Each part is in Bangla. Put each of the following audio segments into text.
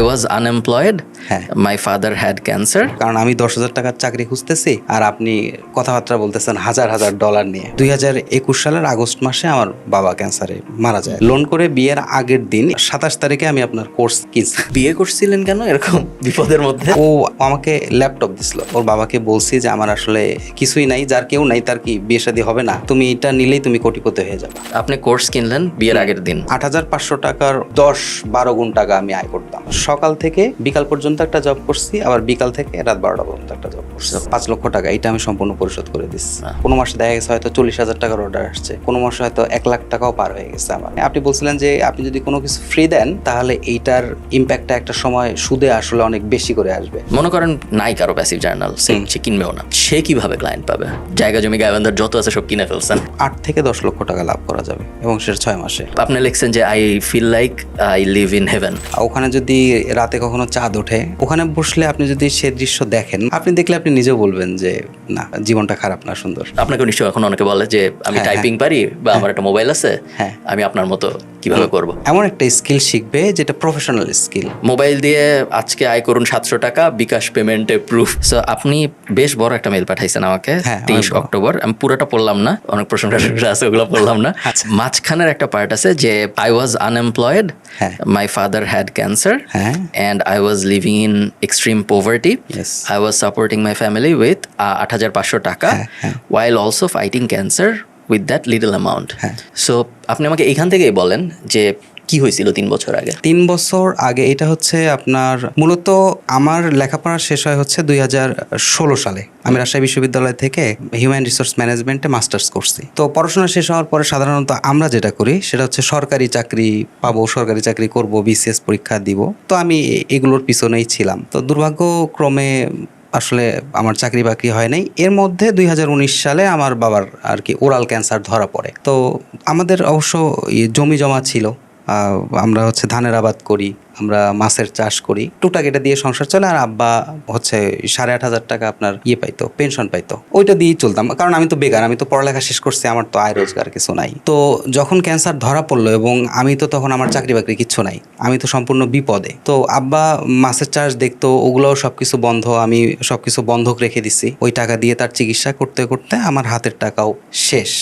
আই ওয়াজ আনএমপ্লয়েড হ্যাঁ। মাই ফাদার হ্যাড ক্যান্সার কারণ আমি দশ হাজার টাকার চাকরি খুঁজতেছি আর আপনি কথাবার্তা বলতেছেন হাজার হাজার ডলার নিয়ে। দুই হাজার একুশ সালের আগস্ট মাসে আমার বাবা ক্যান্সারে মারা যায়। লোন করে বিয়ের আগের দিন সাতাশ তারিখে আমি আপনার কোর্স কিনছি। বিয়ে করছিলেন কেন? এরকম বিপদের মধ্যে? ও আমাকে ল্যাপটপ দিছিল। ওর বাবাকে বলছি যে আমার আসলে কিছুই নাই যার কেউ নাই তার কি বিয়ে শাদী হবে না? তুমি এটা নিলেই তুমি কোটিপতি হয়ে যাবে। আপনি কোর্স কিনলেন বিয়ের আগের দিন। আট হাজার পাঁচশো টাকার দশ বারো গুণ টাকা আমি আয় করতাম। সকাল থেকে বিকাল পর্যন্ত একটা জব করছি আবার বিকাল থেকে রাত বারোটা পর্যন্ত একটা জব করছি। পাঁচ লক্ষ টাকা এটা আমি সম্পূর্ণ পরিশোধ করে দিচ্ছি। কোনো মাসে দেখা গেছে হয়তো চল্লিশ হাজার টাকার অর্ডার আসছে কোনো মাসে হয়তো এক লাখ টাকাও পার হয়ে গেছে আমার। আপনি বলছিলেন যে আপনি যদি কোনো কিছু ফ্রি দেন তাহলে এইটার ইম্প্যাক্টটা একটা সময় সুদে আসলে অনেক বেশি করে আসবে। মনে করেন নাই কারও প্যাসিভ জার্নাল সে কিনবেও না। সে কীভাবে ক্লায়েন্ট পাবে? জায়গা জমি গায়বান্ধার যত আছে সব কিনে ফেলছেন। আট থেকে দশ লক্ষ টাকা লাভ করা যাবে এবং সেটা ছয় মাসে। আপনি লিখছেন যে I feel like I live in heaven ওখানে যদি রাতে কখনো চাঁদ ওঠে। ওখানে বসলে আপনি যদি সে দৃশ্য দেখেন আপনি দেখলে আপনি নিজেও বলবেন যে না জীবনটা খারাপ না সুন্দর। আপনাকে নিশ্চয়ই এখন অনেকে বলে যে আমি হ্যাঁ, টাইপিং পারি বা আমার একটা মোবাইল আছে হ্যাঁ। আমি আপনার মতো কীভাবে করব এমন একটা স্কিল শিখবে যেটা প্রফেশনাল স্কিল মোবাইল দিয়ে আজকে আয় করুন সাতশো টাকা বিকাশ পেমেন্টে প্রুফ সো আপনি বেশ বড় একটা মেল পাঠাইছেন আমাকে হ্যাঁ, তেইশ অক্টোবর আমি পুরোটা পড়লাম না অনেক প্রশ্ন আছে ওগুলো পড়লাম না আচ্ছা। মাঝখানের একটা পার্ট আছে যে আই ওয়াজ আনএমপ্লয়েড হ্যাঁ। মাই ফাদার হ্যাড ক্যান্সার হ্যাঁ। And I was living in extreme poverty. I was supporting my family with আট হাজার পাঁচশো টাকা হ্যাঁ, হ্যাঁ। While also fighting cancer with that little amount হ্যাঁ। সো আপনি আমাকে এখান থেকেই বলেন যে কি হয়েছিল তিন বছর আগে? তিন বছর আগে এটা হচ্ছে আপনার মূলত আমার লেখাপড়া শেষ হয় হচ্ছে দুই হাজার ষোলো সালে। আমি রাজশাহী বিশ্ববিদ্যালয় থেকে হিউম্যান রিসোর্স ম্যানেজমেন্টে মাস্টার্স করছি। তো পড়াশোনা শেষ হওয়ার পরে সাধারণত আমরা যেটা করি সেটা হচ্ছে সরকারি চাকরি পাবো সরকারি চাকরি করব বিসিএস পরীক্ষা দিব। তো আমি এগুলোর পিছনেই ছিলাম। তো দুর্ভাগ্যক্রমে আসলে আমার চাকরি বাকরি হয় নাই। এর মধ্যে দুই হাজার উনিশ সালে আমার বাবার আর কি ওরাল ক্যান্সার ধরা পড়ে। তো আমাদের অবশ্য জমি জমা ছিল। আমরা হচ্ছে ধানের আবাদ করি। আমরা মাছের চাষ করি। টুকটাক এটা দিয়ে সংসার চলে আর আব্বা হচ্ছে সাড়ে আট হাজার টাকা আপনার ইয়ে পাইতো পেনশন পাইতো। ওইটা দিয়েই চলতাম। কারণ আমি তো বেকার আমি তো পড়ালেখা শেষ করছি আমার তো আয় রোজগার কিছু নাই। তো যখন ক্যান্সার ধরা পড়ল এবং আমি তো তখন আমার চাকরি বাকরি কিচ্ছু নাই আমি তো সম্পূর্ণ বিপদে। তো আব্বা মাছের চাষ দেখতো ওগুলোও সবকিছু বন্ধ আমি সবকিছু বন্ধক রেখে দিছি। ওই টাকা দিয়ে তার চিকিৎসা করতে করতে আমার হাতের টাকাও শেষ।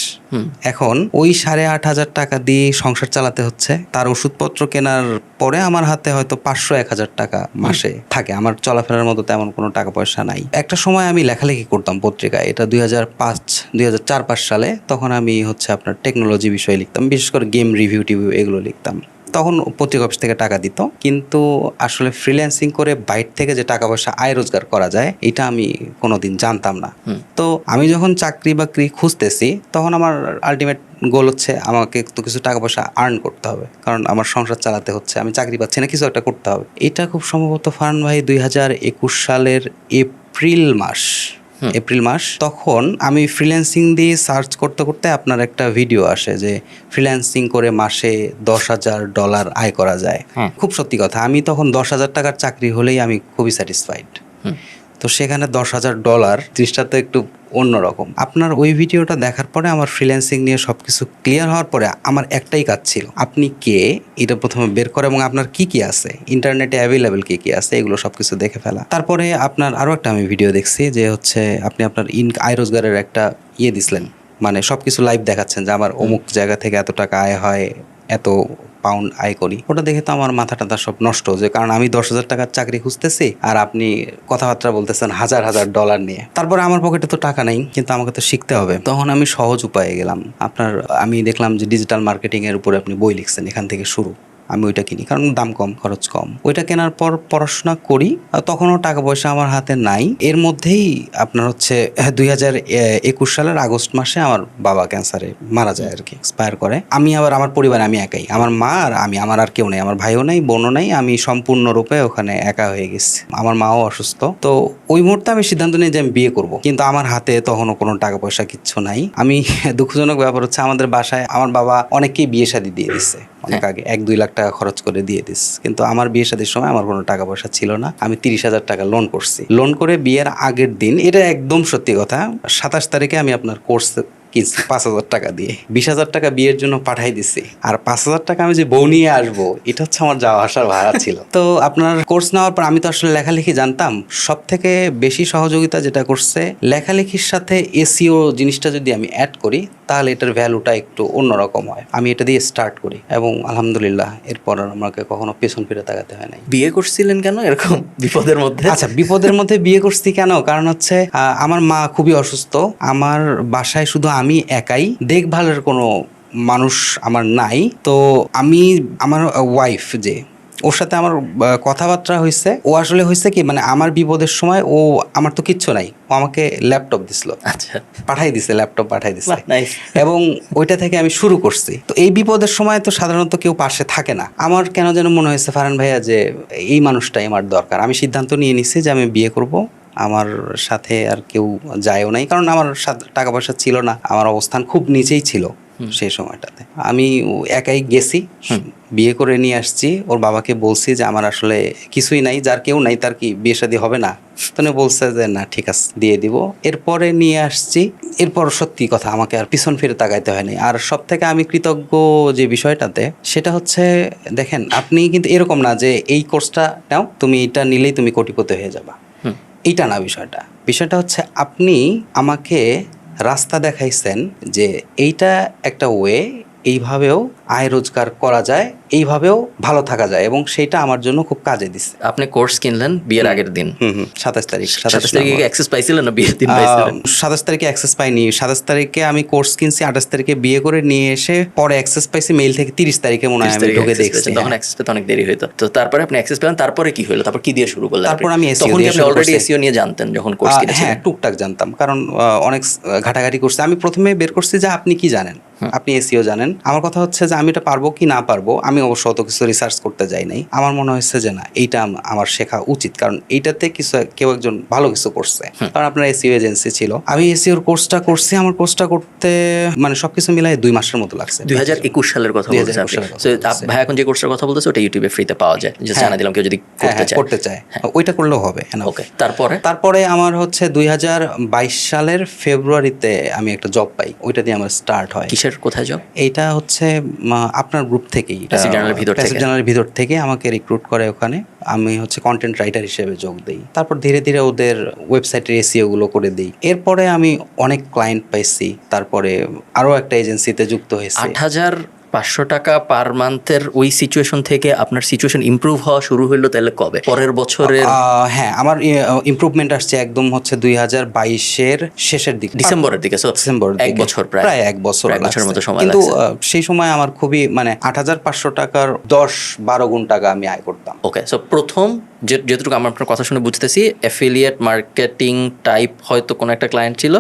এখন ওই সাড়ে আট হাজার টাকা দিয়ে সংসার চালাতে হচ্ছে তার ওষুধপত্র কেনার পরে আমার হাতে হয়তো পাঁচশো এক হাজার টাকা মাসে থাকে। আমার চলাফেরার মতো তেমন কোনো টাকা পয়সা নাই। একটা সময় আমি লেখালেখি করতাম পত্রিকায়। এটা দুই হাজার পাঁচ দুই হাজার চার পাঁচ সালে। তখন আমি হচ্ছে আপনার টেকনোলজি বিষয়ে লিখতাম। বিশেষ করে গেম রিভিউ টিভিউ এগুলো লিখতাম। তখন পত্রিকা অফিস থেকে টাকা দিত। কিন্তু আসলে ফ্রিল্যান্সিং করে বাইরে থেকে যে টাকা পয়সা আয় রোজগার করা যায় এটা আমি কোনোদিন জানতাম না। তো আমি যখন চাকরি বাকরি খুঁজতেছি তখন আমার আলটিমেট গোল হচ্ছে আমাকে তো কিছু টাকা পয়সা আর্ন করতে হবে। কারণ আমার সংসার চালাতে হচ্ছে আমি চাকরি পাচ্ছি না কিছু একটা করতে হবে। এটা খুব সম্ভবত ফারান ভাই দুই হাজার একুশ সালের এপ্রিল মাস। এপ্রিল মাস তখন আমি ফ্রিল্যান্সিং দিয়ে সার্চ করতে করতে আপনার একটা ভিডিও আসে যে ফ্রিল্যান্সিং করে মাসে দশ হাজার ডলার আয় করা যায়। খুব সত্যি কথা আমি তখন দশ হাজার টাকার চাকরি হলেই আমি খুবই স্যাটিসফাইড। তো সেখানে দশ হাজার ডলার জিনিসটা তো একটু অন্যরকম। আপনার ওই ভিডিওটা দেখার পরে আমার ফ্রিল্যান্সিং নিয়ে সব কিছু ক্লিয়ার হওয়ার পরে আমার একটাই কাজ ছিল। আপনি কে? এটা প্রথমে বের করে এবং আপনার কি কি আছে? ইন্টারনেটে অ্যাভেলেবেল কি কি আছে? এগুলো সব কিছু দেখে ফেলা। তারপরে আপনার আরও একটা আমি ভিডিও দেখছি যে হচ্ছে আপনি আপনার ইন আয় রোজগারের একটা ইয়ে দিছিলেন। মানে সব কিছু লাইভ দেখাচ্ছেন যে আমার অমুক জায়গা থেকে এত টাকা আয় হয়, এত পাউন্ড আয় করি। ওটা দেখে তো আমার মাথা টাথা সব নষ্ট যে কারণ আমি দশ হাজার টাকার চাকরি খুঁজতেছি আর আপনি কথাবার্তা বলতেছেন হাজার হাজার ডলার নিয়ে। তারপরে আমার পকেটে তো টাকা নেই, কিন্তু আমাকে তো শিখতে হবে। তখন আমি সহজ উপায়ে গেলাম। আপনার, আমি দেখলাম যে ডিজিটাল মার্কেটিং এর উপরে আপনি বই লিখছেন এখান থেকে শুরু। আমি ওইটা কিনি, কারণ দাম কম, খরচ কম। ওইটা কেনার পর পড়াশোনা করি তখনও টাকা পয়সা আমার হাতে নাই। এর মধ্যেই আপনার হচ্ছে দুই হাজার একুশ সালের আগস্ট মাসে আমার বাবা ক্যান্সারে মারা যায় আর কি এক্সপায়ার করে। আমি আবার, আমার পরিবারে, আমি একাই। আমার মা আর আমি, আমার আর কেউ নেই, আমার ভাইও নেই, বোনও নেই, আমি সম্পূর্ণরূপে ওখানে একা হয়ে গেছি। আমার মাও অসুস্থ। তো ওই মুহূর্তে আমি সিদ্ধান্ত নিই যে আমি বিয়ে করব। কিন্তু আমার হাতে তখনও কোনো টাকা পয়সা কিচ্ছু নাই। আমি দুঃখজনক ব্যাপার হচ্ছে, আমাদের বাসায় আমার বাবা অনেককেই বিয়ে শাদী দিয়ে দিচ্ছে অনেক আগে এক দুই লাখ টাকা খরচ করে দিয়ে দিস। কিন্তু আমার বিয়ে শাদীর সময় আমার কোনো টাকা পয়সা ছিল না। আমি তিরিশ হাজার টাকা লোন করছি। লোন করে বিয়ের আগের দিন এটা একদম সত্যি কথা সাতাশ তারিখে আমি আপনার কোর্স কিনছি পাঁচ হাজার টাকা দিয়ে? বিশ হাজার টাকা বিয়ের জন্য পাঠাই দিছি। আর পাঁচ হাজার টাকা আমি যে বউ নিয়ে আসব এটা হচ্ছে আমার যাওয়া আসার ভাড়া ছিল। তো আপনার কোর্স নেওয়ার পর আমি তো আসলে লেখালেখি জানতাম। সব থেকে বেশি সহযোগিতা যেটা করছে লেখালেখির সাথে এসিও জিনিসটা যদি আমি অ্যাড করি তাহলে এটার ভ্যালুটা একটু অন্যরকম হয়। আমি এটা দিয়ে স্টার্ট করি এবং আলহামদুলিল্লাহ এরপর আর আমাকে কখনো পেছন ফিরে তাকাতে হয় নাই। বিয়ে করছিলেন কেন এরকম বিপদের মধ্যে? আচ্ছা বিপদের মধ্যে বিয়ে করছি কেন? কারণ হচ্ছে আহ, আমার মা খুবই অসুস্থ। আমার বাসায় শুধু আমি একাই। দেখভালের কোনো মানুষ আমার নাই। তো আমি আমার ওয়াইফ যে ওর সাথে আমার কথাবার্তা হয়েছে ও আসলে হয়েছে কি মানে আমার বিপদের সময় ও আমার তো কিচ্ছু নাই। ও আমাকে ল্যাপটপ দিছিল। আচ্ছা। পাঠাই দিছে ল্যাপটপ পাঠাই দিছে। এবং ওইটা থেকে আমি শুরু করছি। তো এই বিপদের সময় তো সাধারণত কেউ পাশে থাকে না। আমার কেন যেন মনে হয়েছে ফারান ভাইয়া যে এই মানুষটাই আমার দরকার। আমি সিদ্ধান্ত নিয়ে নিছি যে আমি বিয়ে করব। আমার সাথে আর কেউ যায়ও নাই। কারণ আমার সাথে টাকা পয়সা ছিল না আমার অবস্থান খুব নিচেই ছিল সেই সময়টাতে। আমি একাই গেছি বিয়ে করে নিয়ে আসছি ওর বাবাকে বলছি যে আমার আসলে কিছুই নাই যার কেউ নাই তার কি বিয়ে শাদী হবে না? তো উনি বলছে যে না ঠিক আছে দিয়ে দিব। এরপরে নিয়ে আসছি এরপর সত্যি কথা আমাকে আর পিছন ফিরে তাকাইতে হয়নি। আর সব থেকে আমি কৃতজ্ঞ যে বিষয়টাতে সেটা হচ্ছে দেখেন আপনি কিন্তু এরকম না যে এই কোর্সটা নাও তুমি এটা নিলেই তুমি কোটিপতি হয়ে যাবা। এইটা না বিষয়টা। বিষয়টা হচ্ছে আপনি আমাকে রাস্তা দেখাইছেন যে এইটা একটা ওয়ে এইভাবেও আয় রোজগার করা যায় এইভাবেও ভালো থাকা যায় এবং সেটা আমার জন্য খুব কাজে দিচ্ছে আপনি কোর্স কিনলেন বিয়ের আগের দিন। সাতাশ তারিখ সাতাশ তারিখে অ্যাক্সেস পাইছিলেন না বিয়ের দিন সাতাশ তারিখে অ্যাক্সেস পাইনি। সাতাশ তারিখে আমি কোর্স কিনছি আঠাশ তারিখে বিয়ে করে নিয়ে এসে পরে অ্যাক্সেস পাইছি মেইল থেকে তিরিশ তারিখে মনে হয় আমি ঢুকে দেখছি তখন। অ্যাক্সেস পেতে অনেক দেরি হইতো। তো তারপরে আপনি অ্যাক্সেস পেলেন তারপরে কি হলো তারপর কি দিয়ে শুরু করলেন তারপর আমি SEO তখন আপনি অলরেডি। এসইও নিয়ে জানতেন যখন কোর্স কিনেছিলেন? হ্যাঁ টুকটাক জানতাম। কারণ অনেক ঘাটাঘাটি করছে। আমি প্রথমে বের করছি যে আপনি কি জানেন? আপনি এসিও জানেন। আমার কথা হচ্ছে যে আমি এটা পারব কি না পারব আমি অবশ্য অত কিছু রিসার্চ করতে যাই নাই। আমার মনে হয়েছে যে না এইটা আমার শেখা উচিত। কারণ এইটাতে কিছু কেউ একজন ভালো কিছু করছে। কারণ আপনার এসিও এজেন্সি ছিল। আমি এসিওর কোর্সটা করছি আমার কোর্সটা করতে মানে সবকিছু মিলাই দুই মাসের মতো লাগছে। দুই হাজার একুশ সালের কথা 2021 বলছেন ভাই এখন যে কোর্সের কথা বলতেছে ওটা ইউটিউবে ফ্রিতে পাওয়া যায়। হ্যাঁ। জানা দিলাম কেউ যদি হ্যাঁ, করতে হ্যাঁ, চায়। করতে চায়। ওইটা করলেও হবে। ওকে তারপরে? তারপরে আমার হচ্ছে দুই হাজার বাইশ সালের ফেব্রুয়ারিতে আমি একটা জব পাই। ওইটা দিয়ে আমার স্টার্ট হয়। কিসের কোথায় জব এইটা হচ্ছে আপনার গ্রুপ থেকেই journal-এর ভিতর থেকে? জার্নালের ভিতর থেকে আমাকে রিক্রুট করে ওখানে। আমি হচ্ছে কন্টেন্ট রাইটার হিসেবে যোগ দিই। তারপর ধীরে ধীরে ওদের ওয়েবসাইটের এসিও গুলো করে দিই। এরপরে আমি অনেক ক্লায়েন্ট পাইছি। তারপরে আরও একটা এজেন্সিতে যুক্ত হয়েছি। আট হাজার পাঁচশো টাকা পার মান্থের ওই সিচুয়েশন থেকে আপনার সিচুয়েশন ইমপ্রুভ হওয়া শুরু হইল তাহলে কবে? পরের বছরের হ্যাঁ আমার ইমপ্রুভমেন্ট আসছে একদম হচ্ছে দুই হাজার বাইশের শেষের দিকে। ডিসেম্বরের দিকে ডিসেম্বর এক বছর প্রায়। প্রায় এক বছর এক বছরের মতো সময় কিন্তু সেই সময় আমার খুবই মানে আট হাজার পাঁচশো টাকার দশ বারো গুণ টাকা আমি আয় করতাম। ওকে সো প্রথম যেটুকু আমার আপনার কথা শুনে বুঝতেছি অ্যাফিলিয়েট মার্কেটিং টাইপ হয়তো কোনো একটা ক্লায়েন্ট ছিল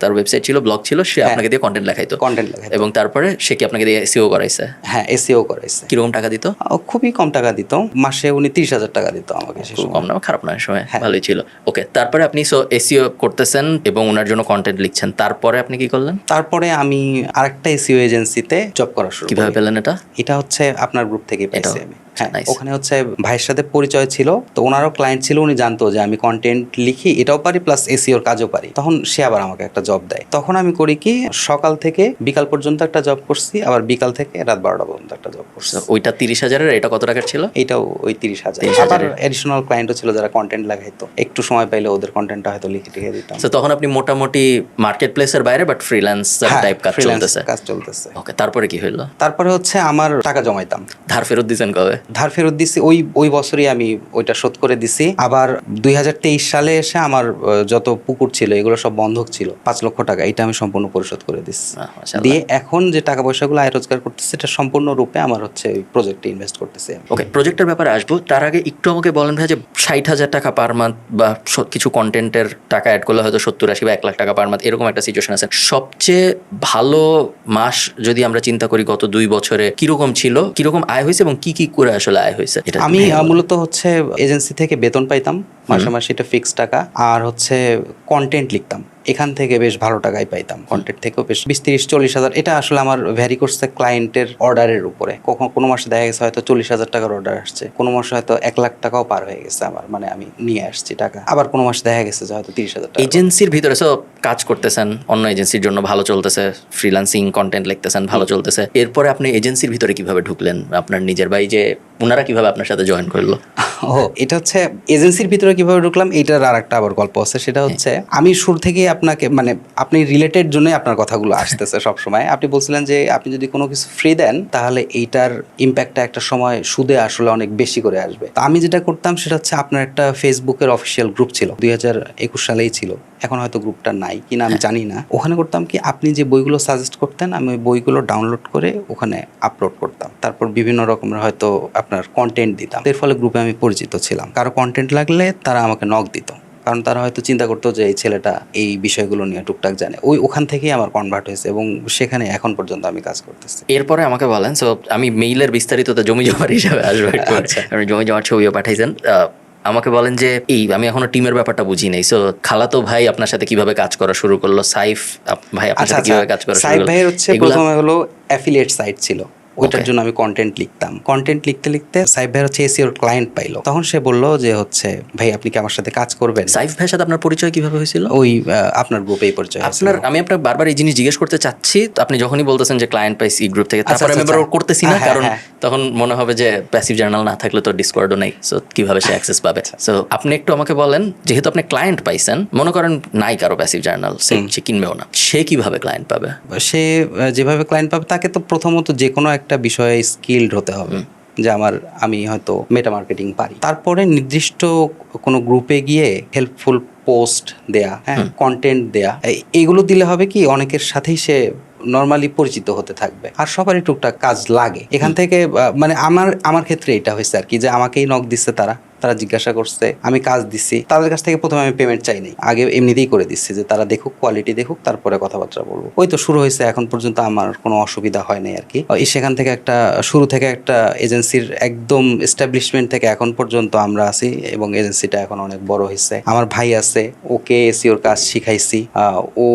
তার ওয়েবসাইট ছিল ব্লগ ছিল সে আপনাকে দিয়ে কন্টেন্ট লেখাইতো। কন্টেন্ট লেখা এবং তারপরে সে কি আপনাকে দিয়ে এসিও করাইছে? হ্যাঁ এসিও করাইছে। কীরকম টাকা দিত? খুবই কম টাকা দিত। মাসে উনি তিরিশ হাজার টাকা দিত আমাকে কম না খারাপ না সময় হ্যাঁ। ভালোই ছিল। ওকে তারপরে আপনি সো এসিও করতেছেন এবং ওনার জন্য কন্টেন্ট লিখছেন। তারপরে আপনি কি করলেন? তারপরে আমি আরেকটা এসিও এজেন্সিতে জব করা শুরু কীভাবে পেলেন এটা? এটা হচ্ছে আপনার গ্রুপ থেকে পেয়েছি আমি। আচ্ছা, হ্যাঁ. ওখানে হচ্ছে ভাইয়ের সাথে পরিচয় ছিল তো ওনারও ক্লায়েন্ট ছিল উনি জানতো যে আমি কন্টেন্ট লিখি এটাও পারি প্লাস এসিওর কাজও পারি। তখন সে আবার আমাকে একটা জব দেয়। তখন আমি করি কি সকাল থেকে বিকাল পর্যন্ত একটা জব করছি আবার বিকাল থেকে রাত বারোটা পর্যন্ত একটা জব করছি। ওইটা তিরিশ হাজারের এটা কত টাকার ছিল? এটাও ওই তিরিশ হাজার। 30,000 আবার এডিশনাল ক্লায়েন্টও ছিল যারা কন্টেন্ট লাগাইতো। একটু সময় পাইলে ওদের কন্টেন্টটা হয়তো লিখে লিখে দিতাম। তো তখন আপনি মোটামুটি মার্কেট প্লেসের বাইরে বাট ফ্রিল্যান্স টাইপ কাজ চলতেছে। কাজ চলতেছে। ওকে তারপরে কি হইল? তারপরে হচ্ছে আমার টাকা জমাইতাম। ধার ফেরত দিয়েছেন কবে? ধার ফেরত দিছি ওই ওই বছরই আমি ওইটা শোধ করে দিছি। আবার দুই হাজার তেইশ সালে এসে আমার যত পুকুর ছিল এগুলো সব বন্ধক ছিল পাঁচ লক্ষ টাকা এটা আমি সম্পূর্ণ পরিশোধ করে দিচ্ছি দিয়ে এখন যে টাকা পয়সাগুলো আয় রোজগার করতেছে এটা সম্পূর্ণ রূপে আমার হচ্ছে ওই প্রজেক্টে ইনভেস্ট করতেছি। ওকে প্রজেক্টের ব্যাপারে আসব। তার আগে একটু আমাকে বলেন ভাই যে ষাট হাজার টাকা পার মান্থ বা কিছু কন্টেন্টের টাকা অ্যাড করলে হয়তো সত্তর আশি বা এক লাখ টাকা পার মান্থ এরকম একটা সিচুয়েশন আছে। সবচেয়ে ভালো মাস যদি আমরা চিন্তা করি গত দুই বছরে কীরকম ছিল কীরকম আয় হয়েছে এবং কি কি করে আসলে আয় হয়েছে আমি। মূলত হচ্ছে এজেন্সি থেকে বেতন পাইতাম মাসে মাসে এটা ফিক্সড টাকা আর হচ্ছে কন্টেন্ট লিখতাম এখান থেকে বেশ ভালো টাকাই পাইতাম। কন্টেন্ট থেকেও বেশ। বিশ তিরিশ চল্লিশ হাজার এটা আসলে আমার ভ্যারি করছে ক্লায়েন্টের অর্ডারের উপরে। কখন কোনো মাসে দেখা গেছে হয়তো চল্লিশ হাজার টাকার অর্ডার আসছে। কোনো মাসে হয়তো এক লাখ টাকাও পার হয়ে গেছে আমার মানে আমি নিয়ে আসছি টাকা। আবার কোনো মাসে দেখা গেছে যে হয়তো তিরিশ হাজার টাকা। এজেন্সির ভিতরে সো কাজ করতেছেন অন্য এজেন্সির জন্য ভালো চলতেছে ফ্রিল্যান্সিং কন্টেন্ট লিখতেছেন ভালো চলতেছে। এরপরে আপনি এজেন্সির ভিতরে কীভাবে ঢুকলেন? আপনার নিজের বাই যে ওনারা কীভাবে আপনার সাথে জয়েন করল? ও এটা হচ্ছে এজেন্সির ভিতরে কীভাবে ঢুকলাম এটার আর একটা আবার গল্প আছে। সেটা হচ্ছে আমি শুরু থেকেই আপনাকে মানে আপনি রিলেটেড জন্যই আপনার কথাগুলো আসতেছে সব সময় আপনি বলছিলেন যে আপনি যদি কোনো কিছু ফ্রি দেন তাহলে এইটার ইম্প্যাক্টটা একটা সময় সুদে আসলে অনেক বেশি করে আসবে। তো আমি যেটা করতাম সেটা হচ্ছে আপনার একটা ফেসবুকের অফিসিয়াল গ্রুপ ছিল দুই হাজার একুশ সালেই ছিল। এখন হয়তো গ্রুপটা নাই কিনা আমি জানি না। ওখানে করতাম কি আপনি যে বইগুলো সাজেস্ট করতেন আমি ওই বইগুলো ডাউনলোড করে ওখানে আপলোড করতাম। তারপর বিভিন্ন রকমের হয়তো আপনার কন্টেন্ট দিতাম। এর ফলে গ্রুপে আমি পরিচিত ছিলাম। কারও কন্টেন্ট লাগলে তারা আমাকে নক দিত। কারণ তারা হয়তো চিন্তা করতো যে এই ছেলেটা এই বিষয়গুলো নিয়ে টুকটাক জানে। ওই ওখান থেকেই আমার কনভার্ট হয়েছে এবং সেখানে এখন পর্যন্ত আমি কাজ করতেছি। এরপরে আমাকে বলেন সো আমি মেইলের বিস্তারিততে জমি জমার হিসাবে আসব একটু। আচ্ছা। আপনি জমি জমার ছবিও পাঠাইছেন। আমাকে বলেন যে এই আমি এখনও টিমের ব্যাপারটা বুঝি নাই। সো খালাতো ভাই আপনার সাথে কীভাবে কাজ করা শুরু করল? সাইফ ভাই আপনার আচ্ছা সাথে আচ্ছা কীভাবে কাজ করা শুরু করল? ভাইয়ের হচ্ছে প্রথমে হলো অ্যাফিলিয়েট সাইট ছিল। ওইটার জন্য আমি কন্টেন্ট লিখতাম। কন্টেন্ট লিখতে লিখতে সাইব ভাইয়ের হচ্ছে এসিওর ক্লায়েন্ট পাইলো। তখন সে বলল যে হচ্ছে ভাই আপনি কি আমার সাথে কাজ করবেন? সাইফ ভাইয়ের সাথে আপনার পরিচয় কীভাবে হয়েছিল? ওই আপনার গ্রুপেই পরিচয় আপনার আমি আপনার বারবার এই জিনিস জিজ্ঞেস করতে চাচ্ছি। আপনি যখনই বলতেছেন যে ক্লায়েন্ট পাইছি গ্রুপ থেকে আচ্ছা, তারপরে আমি আচ্ছা, এবার আচ্ছা। করতেছি না হ্যাঁ, কারণ হ্যাঁ। তখন মনে হবে যে প্যাসিভ জার্নাল না থাকলে তো ডিসকর্ডও নেই। সো কীভাবে সে অ্যাক্সেস পাবে? আচ্ছা। সো আপনি একটু আমাকে বলেন যেহেতু আপনি ক্লায়েন্ট পাইছেন মনে করেন নাই কারও প্যাসিভ জার্নাল সে কিনবেও না। সে কীভাবে ক্লায়েন্ট পাবে? সে যেভাবে ক্লায়েন্ট পাবে তাকে তো প্রথমত যে কোনো একটা বিষয়ে স্কিল্ড হতে হবে যে আমার আমি হয়তো মেটা মার্কেটিং পারি। তারপরে নির্দিষ্ট কোনো গ্রুপে গিয়ে হেল্পফুল পোস্ট দেয়া হ্যাঁ কন্টেন্ট দেয়া এগুলো এইগুলো দিলে হবে কি অনেকের সাথেই সে নর্মালি পরিচিত হতে থাকবে। আর সবারই টুকটাক কাজ লাগে। এখান থেকে মানে আমার আমার ক্ষেত্রে এটা হয়েছে আর কি যে আমাকেই নখ দিচ্ছে তারা। তারা জিজ্ঞাসা করছে আমি কাজ দিচ্ছি তাদের কাছ থেকে প্রথমে আমি পেমেন্ট চাই নাই আগে এমনিতেই করে দিচ্ছি যে তারা দেখুক কোয়ালিটি দেখুক তারপরে কথাবার্তা বলব। ওই তো শুরু হয়েছে এখন পর্যন্ত আমার কোনো অসুবিধা হয় নাই আর কি। সেখান থেকে একটা শুরু থেকে একটা এজেন্সির একদম এস্টাবলিশমেন্ট থেকে এখন পর্যন্ত আমরা আছি এবং এজেন্সিটা এখন অনেক বড় হয়েছে। আমার ভাই আছে ওকে এসিওর কাজ শিখাইছি আহ, ও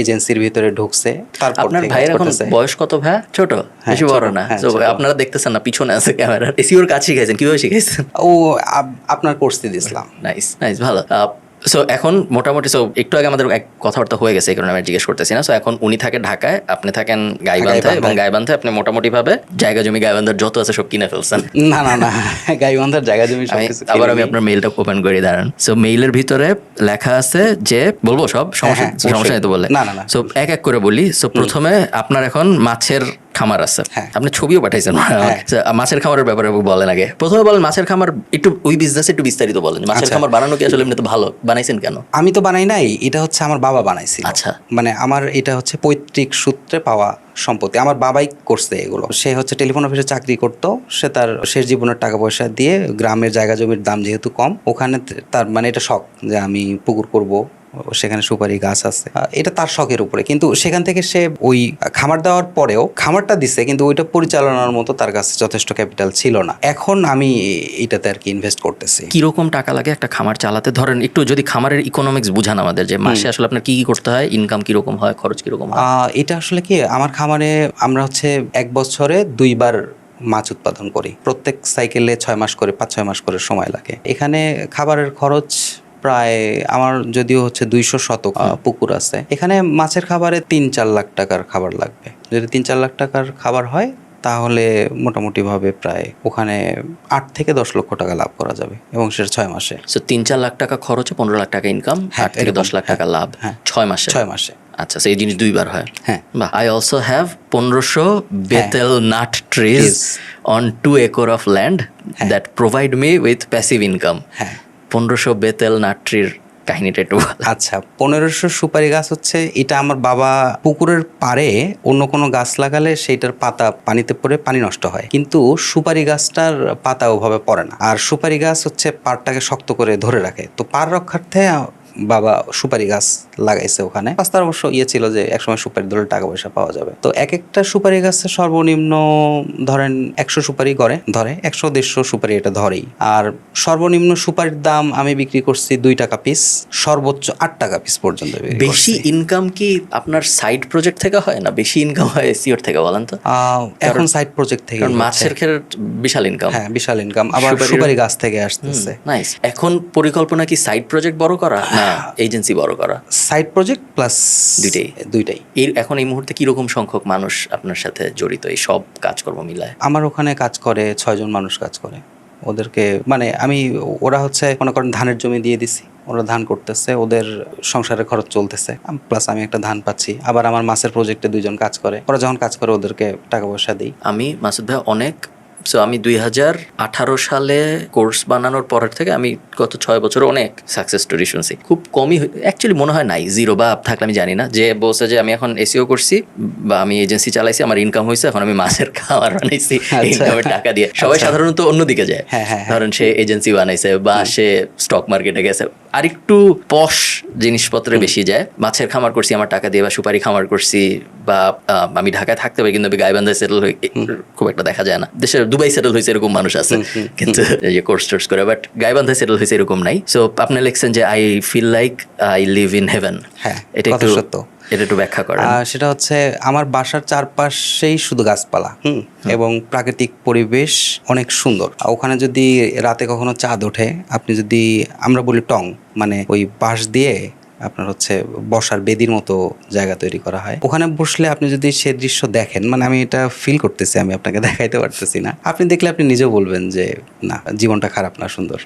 এজেন্সির ভিতরে ঢুকছে তারপর আপনার ভাইয়ের এখন বয়স কত ভাই ছোট? বেশি বড় না। হ্যাঁ, আপনারা দেখতেছেন না পিছনে আছে ক্যামেরা এসিওর কাজ শিখাইছেন কীভাবে শিখাইছেন? ও আপনার কোর্স দিয়ে দিয়েছিলাম। নাইস নাইস ভালো। সো এখন মোটামুটি সো একটু আগে আমাদের এক কথাবার্তা হয়ে গেছে এই কারণে আমি জিজ্ঞেস করতেছি না। সো এখন উনি থাকে ঢাকায় আপনি থাকেন গাইবান্ধায় গাইবান্ধায়। এবং গাইবান্ধায় আপনি মোটামুটি ভাবে জায়গা জমি গাইবান্ধার যত আছে সব কিনে ফেলছেন। না না না গাইবান্ধার জায়গা জমি সবকিছু আবার আমি আপনার মেইলটা ওপেন করে দাঁড়ান। সো মেইলের ভিতরে লেখা আছে যে বলব সব? সমস্যা হ্যাঁ, সমস্যা নেই তো বলে না, না। সো এক এক করে বলি। সো প্রথমে আপনার এখন মাছের খামার আছে। হ্যাঁ। আপনি ছবিও পাঠাইছেন। হ্যাঁ। মাছের খামারের ব্যাপারে বলেন আগে। প্রথমে বলেন মাছের খামার একটু ওই বিজনেস একটু বিস্তারিত বলেন। মাছের আচ্ছা। খামার বানানো কি আসলে এমনি তো ভালো? বানাইছেন কেন? আমি তো বানাই নাই এটা হচ্ছে আমার বাবা বানাইছে আচ্ছা। মানে আমার এটা হচ্ছে পৈতৃক সূত্রে পাওয়া সম্পত্তি। আমার বাবাই করছে এগুলো। সে হচ্ছে টেলিফোন অফিসে চাকরি করত সে তার শেষ জীবনের টাকা পয়সা দিয়ে গ্রামের জায়গা জমির দাম যেহেতু কম ওখানে তার মানে এটা শখ যে আমি পুকুর করব সেখানে সুপারি গাছ আছে। এটা তার শখের উপরে। কিন্তু সেখান থেকে সে ওই খামার দেওয়ার পরেও খামারটা দিছে কিন্তু ওইটা পরিচালনার মতো তার কাছে যথেষ্ট ক্যাপিটাল ছিল না। এখন আমি এটাতে আর কি ইনভেস্ট করতেছি। কীরকম টাকা লাগে একটা খামার চালাতে? ধরেন একটু যদি খামারের ইকোনমিক্স বুঝান আমাদের যে মাসে আসলে আপনার কি কি করতে হয় ইনকাম কীরকম হয় খরচ কীরকম হয়? এটা আসলে কি আমার খামারে আমরা হচ্ছে এক বছরে দুইবার মাছ উৎপাদন করি। প্রত্যেক সাইকেলে ছয় মাস করে পাঁচ ছয় মাস করে সময় লাগে। এখানে খাবারের খরচ প্রায় আমার যদিও হচ্ছে দুইশো শতক পুকুর আছে। এখানে মাছের খাবারে তিন চার লাখ টাকার খাবার লাগবে। যদি তিন চার লাখ টাকার খাবার হয় তাহলে মোটামুটিভাবে প্রায় ওখানে আট থেকে দশ লক্ষ টাকা লাভ করা যাবে এবং সেটা ছয় মাসে। সো তিন চার লাখ টাকা খরচে পনেরো লাখ টাকা ইনকাম হ্যাঁ, আট থেকে দশ লাখ টাকা লাভ হ্যাঁ। ছয় মাসে। ছয় মাসে। আচ্ছা সেই জিনিস দুইবার হয়। হ্যাঁ। আই অলসো হ্যাভ পনেরোশো betel nut trees on two acre of land that provide me with passive income হ্যাঁ। পনেরোশো বেতেল নাট্রির কাহিনীটা একটু আচ্ছা পনেরোশো সুপারি গাছ হচ্ছে, এটা আমার বাবা পুকুরের পাড়ে অন্য কোনো গাছ লাগালে সেইটার পাতা পানিতে পড়ে পানি নষ্ট হয়। কিন্তু সুপারি গাছটার পাতা ওভাবে পড়ে না। আর সুপারি গাছ হচ্ছে পাড়টাকে শক্ত করে ধরে রাখে। তো পাড় রক্ষার্থে বাবা সুপারি গাছ লাগাইছে ওখানে। রাস্তার অবশ্য ইয়ে ছিল যে একসময় সুপারি ধরে টাকা পয়সা পাওয়া যাবে। তো এক একটা সুপারি গাছে সর্বনিম্ন ধরেন একশো সুপারি করে ধরে একশো দেড়শো সুপারি এটা ধরেই। আর সর্বনিম্ন সুপারির দাম আমি বিক্রি করছি দুই টাকা পিস সর্বোচ্চ আট টাকা পিস পর্যন্ত বেশি ইনকাম কি আপনার সাইড প্রজেক্ট থেকে হয় না বেশি ইনকাম হয় এসিওর থেকে বলেন তো? এখন সাইড প্রজেক্ট থেকে মাছের ক্ষেত্রে বিশাল ইনকাম হ্যাঁ বিশাল ইনকাম আবার সুপারি গাছ থেকে আসতেছে। নাইস এখন পরিকল্পনা কি সাইড প্রজেক্ট বড় করা না এজেন্সি বড় করা। সাইড প্রজেক্ট প্লাস দুইটাই। দুইটাই। এই এখন এই মুহূর্তে কীরকম সংখ্যক মানুষ আপনার সাথে জড়িত? এই সব কাজকর্ম মিলায়। আমার ওখানে কাজ করে ছয়জন মানুষ কাজ করে। ওদেরকে মানে আমি ওরা হচ্ছে মনে করেন ধানের জমি দিয়ে দিছি। ওরা ধান করতেছে ওদের সংসারের খরচ চলতেছে। প্লাস আমি একটা ধান পাচ্ছি। আবার আমার মাছের প্রজেক্টে দুইজন কাজ করে। ওরা যখন কাজ করে ওদেরকে টাকা পয়সা দিই। আমি মাসুদ ভাই অনেক সো আমি দুই হাজার আঠারো সালে কোর্স বানানোর পরের থেকে আমি গত ছয় বছর অনেক সাকসেস স্টোরি শুনছি। খুব কমই অ্যাকচুয়ালি মনে হয় নাই জিরো বা up থাকলে আমি জানি না। যে বলছে যে আমি এখন এসিও করছি বা আমি এজেন্সি চালাইছি আমার ইনকাম হয়েছে এখন আমি মাছের খাবার বানাইছি আচ্ছা। ইনকামের টাকা দিয়ে। সবাই সাধারণত অন্যদিকে যায়। হ্যাঁ, হ্যাঁ, হ্যাঁ। ধরেন সে এজেন্সি বানাইছে বা সে স্টক মার্কেটে গেছে। আর একটু পশ জিনিসপত্রে বেশি যায়। মাছের খামার করছি আমার টাকা দিয়ে বা সুপারি খামার করছি বা আমি ঢাকায় থাকতে পারি কিন্তু গাইবান্ধায় সেটেল হয়ে খুব একটা দেখা যায় না। দেশের দুবাই সেটেল হয়েছে এরকম মানুষ আছে কিন্তু যে কোর্স টোর্স করে বাট গাইবান্ধায় সেটেল হয়েছে এরকম নাই। সো আপনি লিখছেন যে I feel like I live in heaven হ্যাঁ, এটা একটু সত্য। এটা একটু ব্যাখ্যা করেন। আর সেটা হচ্ছে আমার বাসার চারপাশেই শুধু গাছপালা। হুম। এবং প্রাকৃতিক পরিবেশ অনেক সুন্দর। আর ওখানে যদি রাতে কখনো চাঁদ ওঠে আপনি যদি আমরা বলি টং মানে ওই বাঁশ দিয়ে আপনার হচ্ছে বসার বেদির মতো জায়গা তৈরি করা হয়। ওখানে বসলে আপনি যদি সে দৃশ্য দেখেন মানে আমি এটা ফিল করতেছি আমি আপনাকে দেখাইতে পারতেছি না। আপনি দেখলে আপনি নিজেও বলবেন যে না জীবনটা খারাপ না সুন্দর।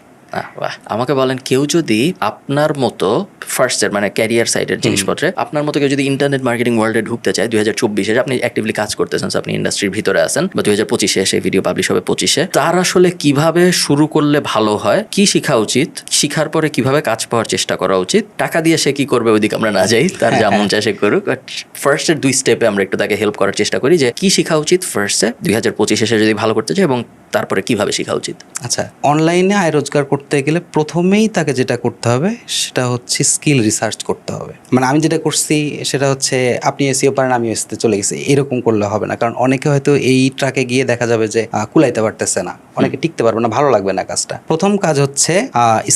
বাহ। আমাকে বলেন কেউ যদি আপনার মতো ফার্স্ট এর মানে ক্যারিয়ার সাইডের জিনিসপত্রে আপনার মতো কেউ যদি ইন্টারনেট মার্কেটিং ওয়ার্ল্ডে ঢুকতে চায় দুই হাজার চব্বিশে আপনি অ্যাক্টিভলি কাজ করতেছেন আপনি ইন্ডাস্ট্রির ভিতরে আছেন বা দুই হাজার পঁচিশে এসে ভিডিও পাবলিশ হবে পঁচিশে তার আসলে কীভাবে শুরু করলে ভালো হয় কি শেখা উচিত শিখার পরে কীভাবে কাজ পাওয়ার চেষ্টা করা উচিত টাকা দিয়ে সে কি করবে ওইদিকে আমরা না যাই তার যেমন চায় সে করুক বাট ফার্স্টের দুই স্টেপে আমরা একটু তাকে হেল্প করার চেষ্টা করি যে কি শেখা উচিত ফার্স্টে দুই হাজার পঁচিশে সে যদি ভালো করতে চায় এবং তারপরে কীভাবে শেখা উচিত? আচ্ছা অনলাইনে আয় রোজগার করতে গেলে প্রথমেই তাকে যেটা করতে হবে সেটা হচ্ছে স্কিল রিসার্চ করতে হবে। মানে আমি যেটা করছি সেটা হচ্ছে আপনি এসিও পারেন আমি এসিতে চলে গেছি। এরকম করলে হবে না। কারণ অনেকে হয়তো এই ট্রাকে গিয়ে দেখা যাবে যে কুলাইতে পারতেছে না। অনেকে টিকতে পারবে না ভালো লাগবে না কাজটা। প্রথম কাজ হচ্ছে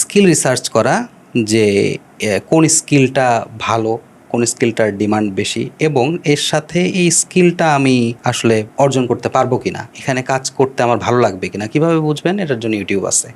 স্কিল রিসার্চ করা যে কোন স্কিলটা ভালো কোন স্কিলটার ডিমান্ড বেশি এবং এর সাথে এই স্কিলটা আমি আসলে অর্জন করতে পারব কিনা? এখানে কাজ করতে আমার ভালো লাগবে কিনা? কীভাবে বুঝবেন? এটার জন্য ইউটিউব আছে।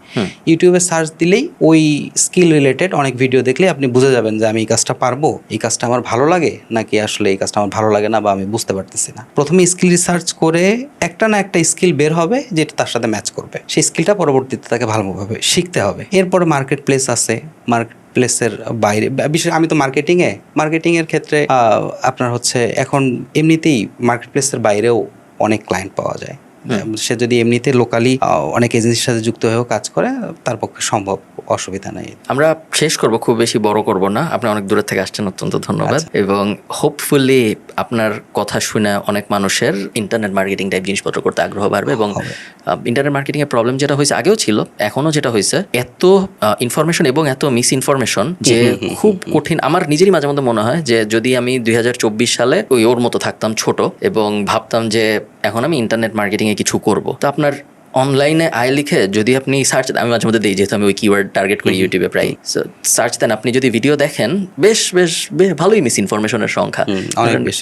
ইউটিউবে সার্চ দিলেই ওই স্কিল রিলেটেড অনেক ভিডিও দেখলে আপনি বুঝে যাবেন যে আমি এই কাজটা পারব? এই কাজটা আমার ভালো লাগে? নাকি আসলে এই কাজটা আমার ভালো লাগে না বা আমি বুঝতে পারতেছি না? প্রথমে স্কিল রিসার্চ করে একটা না একটা স্কিল বের হবে যেটা তার সাথে ম্যাচ করবে। সেই স্কিলটা পরবর্তীতে তাকে ভালোভাবে শিখতে হবে। এরপরে মার্কেট প্লেস আছে। মার্কেট প্লেসের বাইরে বিশেষ আমি তো মার্কেটিংয়ে মার্কেটিংয়ের ক্ষেত্রে আহ, আপনার হচ্ছে এখন এমনিতেই মার্কেট প্লেসের বাইরেও অনেক ক্লায়েন্ট পাওয়া যায়। সে যদি এমনিতে লোকালি অনেক এজেন্সির সাথে যুক্ত হয়েও কাজ করে তার পক্ষে সম্ভব। অসুবিধা নেই। আমরা শেষ করব খুব বেশি বড় করব না। আপনি অনেক দূরের থেকে আসছেন অত্যন্ত ধন্যবাদ। আচ্ছা। এবং হোপফুলি আপনার কথা শুনে অনেক মানুষের ইন্টারনেট মার্কেটিং টাইপ জিনিসপত্র করতে আগ্রহ বাড়বে এবং ইন্টারনেট মার্কেটিং এর প্রবলেম যেটা হয়েছে আগেও ছিল এখনও যেটা হয়েছে এত ইনফরমেশন এবং এত মিস ইনফরমেশন যে খুব কঠিন। আমার নিজেরই মাঝে মধ্যে মনে হয় যে যদি আমি দুই হাজার চব্বিশ সালে ওই ওর মতো থাকতাম ছোট এবং ভাবতাম যে এখন আমি ইন্টারনেট মার্কেটিং এ কিছু করব তো আপনার অনলাইনে আয় লিখে যদি আপনি সার্চ আমি মাঝে মধ্যে দিই যেহেতু আমি ওই কিওয়ার্ড টার্গেট করি ইউটিউবে প্রায়। সার্চ দেন আপনি যদি ভিডিও দেখেন বেশ বেশ বেশ ভালোই মিস ইনফরমেশনের সংখ্যা।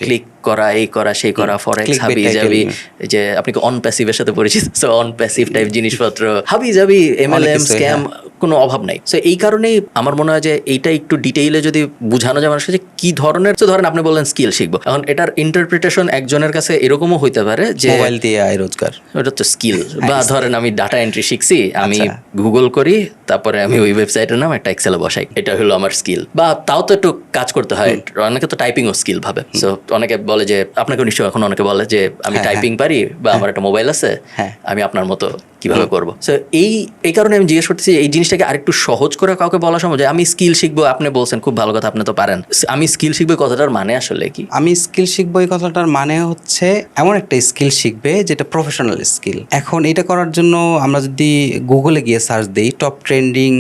ক্লিক করা এই করা সেই করা ফরেক্স হাবি যাবি এই যে আপনি অন প্যাসিভের সাথে পরিচিত? সো অন প্যাসিভ টাইপ জিনিসপত্র হাবি যাবি এমএলএম স্ক্যাম কোনো অভাব নাই। সো এই কারণেই আমার মনে হয় যে এইটা একটু ডিটেইলে যদি বোঝানো যায় মানুষকে যে কি ধরনের তো ধরেন আপনি বললেন স্কিল শিখব। এখন এটার ইন্টারপ্রিটেশন একজনের কাছে এরকমও হইতে পারে যে মোবাইল দিয়ে আয় রোজগার। ওটা তো স্কিল বা ধরেন আমি ডাটা এন্ট্রি শিখছি আমি আচ্ছা। গুগল করি তারপরে আমি ওই ওয়েবসাইটের নাম একটা এক্সেলে বসাই। এটা হলো আমার স্কিল বা তাও তো একটু কাজ করতে হয়। অনেকে তো টাইপিংও স্কিল ভাবে। সো অনেকে বলে যে আপনাকে নিশ্চয়ই এখন অনেকে বলে যে আমি হ্যাঁ, টাইপিং পারি বা আমার একটা মোবাইল আছে হ্যাঁ। আমি আপনার মতো কীভাবে করব? তো এই এই কারণে আমি জিজ্ঞেস করতেছি এই জিনিসটাকে আরেকটু সহজ করে কাউকে বলা সম্ভব? আমি স্কিল শিখব আপনি বলছেন খুব ভালো কথা আপনি তো পারেন। আমি স্কিল শিখব এই কথাটার মানে আসলে কি? আমি স্কিল শিখব এই কথাটার মানে হচ্ছে এমন একটা স্কিল শিখবে যেটা প্রফেশনাল স্কিল এখন এটা করার জন্য আমরা যদি গুগলে গিয়ে সার্চ দিই top trending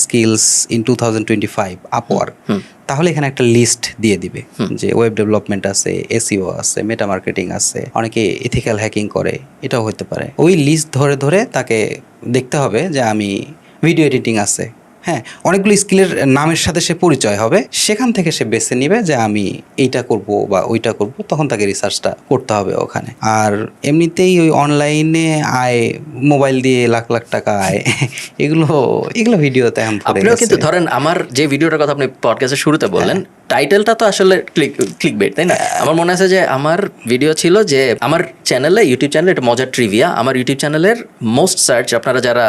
skills in two thousand twenty five Upwork তাহলে এখানে একটা লিস্ট দিয়ে দিবে যে ওয়েব ডেভেলপমেন্ট আছে এসিও আছে মেটা মার্কেটিং আছে অনেকে ইথিক্যাল হ্যাকিং করে এটাও হতে পারে। ওই লিস্ট ধরে ধরে তাকে দেখতে হবে যে আমি ভিডিও এডিটিং আছে। হ্যাঁ অনেকগুলো স্কিলের নামের সাথে সে পরিচয় হবে। সেখান থেকে সে বেছে নিবে যে আমি এইটা করব বা ওইটা করব তখন তাকে রিসার্চটা করতে হবে ওখানে। আর এমনিতেই ওই অনলাইনে আয় মোবাইল দিয়ে লাখ লাখ টাকা আয় এগুলো এগুলো ভিডিওতে এখন আপনিও কিন্তু ধরেন আমার যে ভিডিওটার কথা আপনি পডকাস্টের শুরুতে বললেন টাইটেলটা তো আসলে ক্লিক ক্লিক বেট তাই না? আমার মনে আছে যে আমার ভিডিও ছিল যে আমার চ্যানেলে ইউটিউব চ্যানেলে এটা মজার ট্রিভিয়া আমার ইউটিউব চ্যানেলের মোস্ট সার্চ আপনারা যারা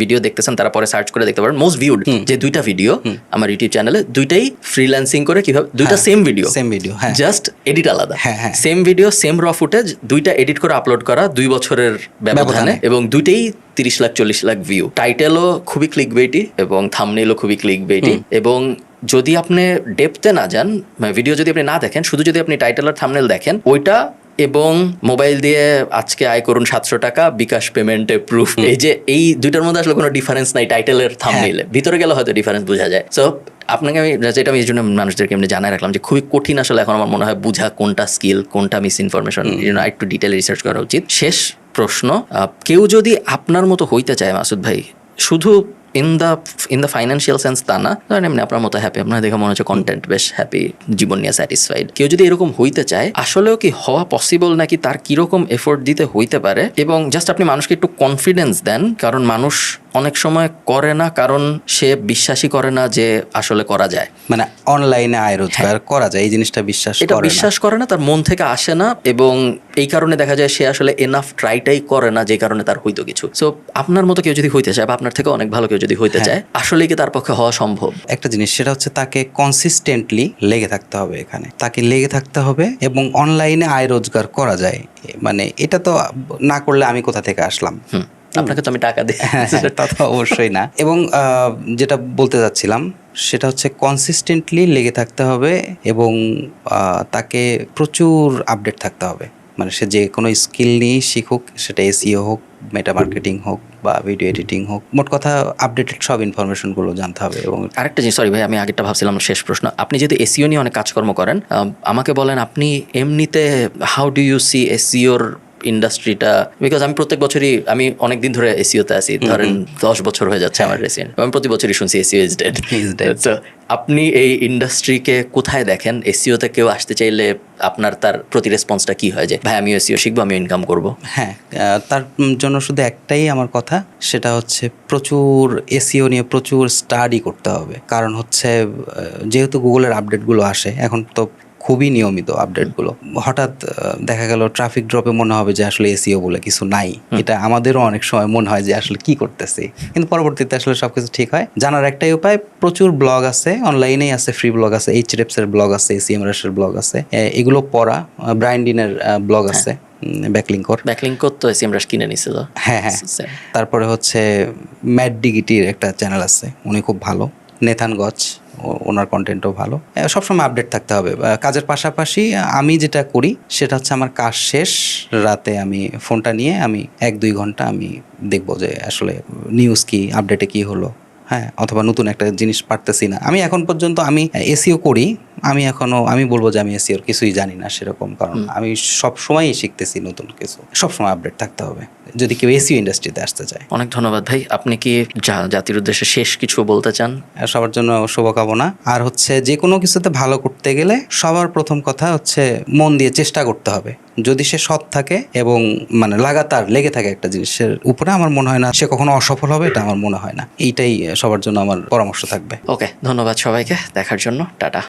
ভিডিও দেখতেছেন তারা পরে সার্চ করে দেখতে পারেন। মোস্ট ভিউড যে দুইটা ভিডিও আমার ইউটিউব চ্যানেলে দুইটাই ফ্রিল্যান্সিং করে কীভাবে দুইটা সেম ভিডিও সেম ভিডিও হ্যাঁ। জাস্ট এডিট আলাদা। হ্যাঁ, হ্যাঁ। Same video same raw footage দুইটা এডিট করে আপলোড করা দুই বছরের ব্যবধানে ব্যবধানে। এবং দুইটাই তিরিশ লাখ চল্লিশ লাখ ভিউ টাইটেলও খুবই ক্লিক বেটি এবং থামনেলও খুবই ক্লিক বেটি এবং যদি আপনি ডেপতে না যান ভিডিও যদি আপনি না দেখেন শুধু যদি আপনি টাইটেল আর থামনেল দেখেন ওইটা এবং মোবাইল দিয়ে আজকে আয় করুন সাতশো টাকা বিকাশ পেমেন্টে প্রুফ এই যে এই দুইটার মধ্যে আসলে কোনো ডিফারেন্স নাই টাইটেলের থামনেলে ভিতরে গেলে হয়তো ডিফারেন্স বোঝা যায়। সো আপনাকে আমি যেটা আমি এই জন্য মানুষদেরকে এমনি জানাই রাখলাম যে খুবই কঠিন আসলে এখন আমার মনে হয় বোঝা কোনটা স্কিল কোনটা মিস ইনফরমেশন এই জন্য একটু ডিটেল রিসার্চ করা উচিত। শেষ প্রশ্ন কেউ যদি আপনার মতো হইতে চায় মাসুদ ভাই শুধু in the in the financial sense তা না। ধরেন এমনি আপনার মতো হ্যাপি আপনার দেখে মনে হচ্ছে কন্টেন্ট বেশ হ্যাপি জীবন নিয়ে স্যাটিসফাইড কেউ যদি এরকম হইতে চায়, আসলেও কি হওয়া পসিবল নাকি তার কীরকম এফোর্ট দিতে হইতে পারে? এবং জাস্ট আপনি মানুষকে একটু কনফিডেন্স দেন, কারণ মানুষ অনেক সময় করে না কারণ সে বিশ্বাসই করে না যে আসলে করা যায়। মানে অনলাইনে আয় রোজগার করা যায় এই জিনিসটা বিশ্বাস এটা বিশ্বাস করে না তার মন থেকে আসে না এবং এই কারণে দেখা যায় সে আসলে এনাফ ট্রাইটাই করে না যে কারণে তার হইতো কিছু। সো আপনার মতো কেউ যদি হইতে চায় বা আপনার থেকে অনেক ভালো কেউ যদি হইতে চায় আসলে কি তার পক্ষে হওয়া সম্ভব? একটা জিনিস সেটা হচ্ছে তাকে কনসিস্টেন্টলি লেগে থাকতে হবে এখানে। তাকে লেগে থাকতে হবে এবং অনলাইনে আয় রোজগার করা যায়। মানে এটা তো না করলে আমি কোথা থেকে আসলাম? হুম। আপনাকে তো আমি টাকা দিই। হ্যাঁ, তা তো অবশ্যই না। এবং যেটা বলতে যাচ্ছিলাম সেটা হচ্ছে কনসিস্টেন্টলি লেগে থাকতে হবে এবং তাকে প্রচুর আপডেট থাকতে হবে। মানে সে যে কোনো স্কিল নিয়েই শিখুক সেটা এসিও হোক মেটা মার্কেটিং হোক বা ভিডিও এডিটিং হোক মোট কথা আপডেটেড সব ইনফরমেশনগুলো জানতে হবে এবং আরেকটা জিনিস সরি ভাই আমি আগেরটা ভাবছিলাম শেষ প্রশ্ন। আপনি যদি এসিও নিয়ে অনেক কাজকর্ম করেন আমাকে বলেন আপনি এমনিতে হাউ ডু ইউ সি এসিওর ইন্ডাস্ট্রিটা বিকজ আমি প্রত্যেক বছরই আমি অনেক দিন ধরে এসিওতে আছি। ধরেন দশ বছর হয়ে যাচ্ছে আমার রেসিডেন্ট আমি প্রতি বছরই শুনছি এসিও ইজ ডেড dead. তো আপনি এই ইন্ডাস্ট্রিকে কোথায় দেখেন? এসিওতে কেউ আসতে চাইলে আপনার তার প্রতি রেসপন্সটা কি হয়? যে ভাই আমি এসিও শিখব আমি ইনকাম করব? হ্যাঁ তার জন্য শুধু একটাই আমার কথা সেটা হচ্ছে প্রচুর এসিও নিয়ে প্রচুর স্টাডি করতে হবে। কারণ হচ্ছে যেহেতু গুগলের আপডেটগুলো আসে এখন তো খুবই নিয়মিত আপডেটগুলো হঠাৎ দেখা গেল ট্রাফিক ড্রপে মনে হবে যে আসলে এসিও বলে কিছু নাই। এটা আমাদেরও অনেক সময় মনে হয় যে আসলে কি করতেছি। কিন্তু পরবর্তীতে আসলে সবকিছু ঠিক হয়। জানার একটাই উপায় প্রচুর ব্লগ আছে অনলাইনেই আছে ফ্রি ব্লগ আছে এইচ রেপসের ব্লগ আছে এসিএম এর ব্লগ আছে। এগুলো পড়া ব্রাইন্ডিনের ব্লগ আছে ব্যাকলিঙ্কর ব্যাকলিং করতো এসিএম রাশ কিনে নিছিল। হ্যাঁ হ্যাঁ। তারপরে হচ্ছে ম্যাট ডিগিটির একটা চ্যানেল আছে উনি খুব ভালো। নেথান গছ ওনার কন্টেন্টও ভালো। সবসময় আপডেট থাকতে হবে। কাজের পাশাপাশি আমি যেটা করি, সেটা হচ্ছে আমার কাজ শেষ, রাতে আমি ফোনটা নিয়ে আমি এক দুই ঘণ্টা আমি দেখব যে আসলে নিউজ কি আপডেটে কি হলো। হ্যাঁ অথবা নতুন একটা জিনিস পারতেছি না। আমি এখন পর্যন্ত আমি এসিও করি। আমি এখনও আমি বলব যে আমি এসিওর কিছুই জানি না সেরকম কারণ আমি সব সময়ই শিখতেছি নতুন কিছু। সব সময় আপডেট থাকতে হবে যদি কেউ এসিও ইন্ডাস্ট্রিতে আসতে চায়। অনেক ধন্যবাদ ভাই। আপনি কি জাতির উদ্দেশ্যে শেষ কিছু বলতে চান? সবার জন্য শুভকামনা। আর হচ্ছে যে কোনো কিছুতে ভালো করতে গেলে সবার প্রথম কথা হচ্ছে মন দিয়ে চেষ্টা করতে হবে। যদি সে সৎ থাকে এবং মানে লাগাতার লেগে থাকে একটা জিনিসের উপরে আমার মনে হয় না সে কখনো অসফল হবে, এটা আমার মনে হয় না। এইটাই সবার জন্য আমার পরামর্শ থাকবে। ওকে ধন্যবাদ সবাইকে, দেখার জন্য, টাটা।